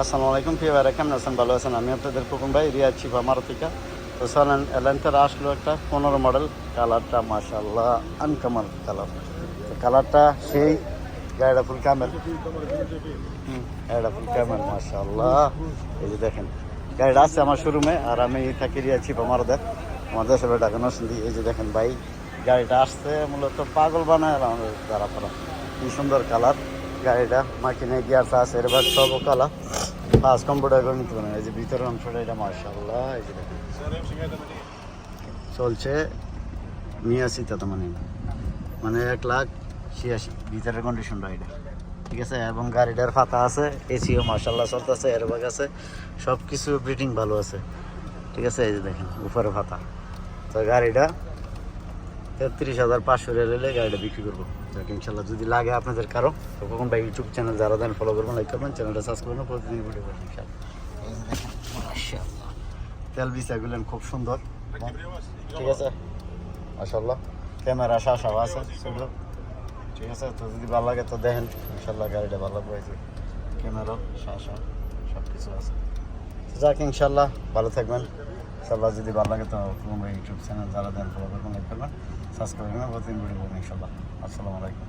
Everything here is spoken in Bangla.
আসসালামু আলাইকুম প্রিয় কেমন আছেন? ভালো আছেন? আমি আপনাদের ফুকুন ভাই রিয়াজ চিফা মারুতিকা তো চলেন এলেন্টার আসলো একটা পনেরো মডেল কালারটা মাশাল্লাহ আনকামাল কালার কালারটা সেই গাড়িটা ফুল ক্যামেল গাড়িটা ফুল ক্যামেল মাশাল্লাহ এই যে দেখেন গাড়িটা আছে আমার শোরুমে, আর আমি থাকি রিয়াজ চিফা মারুদের আমার দেশের ঢাকা নরসিংদী। এই যে দেখেন ভাই, গাড়িটা আসছে, মূলত পাগল বানায় আমাদের দ্বারা পড়া কি সুন্দর কালার গাড়িটা মাকিনে গিয়ার আছে এর বাদ সব কালার পাঁচ কম্পিউটার করে নিতে পারেন এই যে ভিতরের অংশটা, এটা মার্শাল্লাহ এই যে চলছে মিয়াশিতে তো মানে মানে এক লাখ ছিয়াশি, ভিতরের কন্ডিশনটা এটা। ঠিক আছে? এবং গাড়িটার ফাতা আছে, এসিও মার্শাল্লাহ চলতেছে এয়ারব্যাগ আছে সব কিছু ব্রিটিং ভালো আছে। ঠিক আছে? এই যে দেখেন, উপরে ফাতা তো গাড়িটা তেত্রিশ হাজার পাঁচশো রেলে গাড়িটা বিক্রি করব। ইনশাল্লাহ যদি লাগে আপনাদের কারও, তো কখন ভাই ইউটিউব চ্যানেল যারা দেন ফলো করবেন লাইক করবেন, চ্যানেলটা সাবস্ক্রাইব করবেন, প্রতিদিন ভিডিও করবেন, ইনশাল্লাহ। তেল বিছাগুলেন খুব সুন্দর। ঠিক আছে? মাশাল্লাহ ক্যামেরা শাসাও আছে সেগুলো ঠিক আছে? তো যদি ভালো লাগে তো দেখেন, ইনশাল্লাহ গাড়িটা ভালো লাগবে ক্যামেরা শাসা সব কিছু আছে। যাক, ইনশাল্লাহ, ভালো থাকবেন। ইনশাল্লাহ যদি ভালো লাগে তো তোমার ইউটিউব চ্যানেল যারা দেন ফলো করবেন লাইক করবেন সাবস্ক্রাইব করবেন প্রতিদিন ভিডিও করবেন ইনশাল্লাহ আসসালামু আলাইকুম।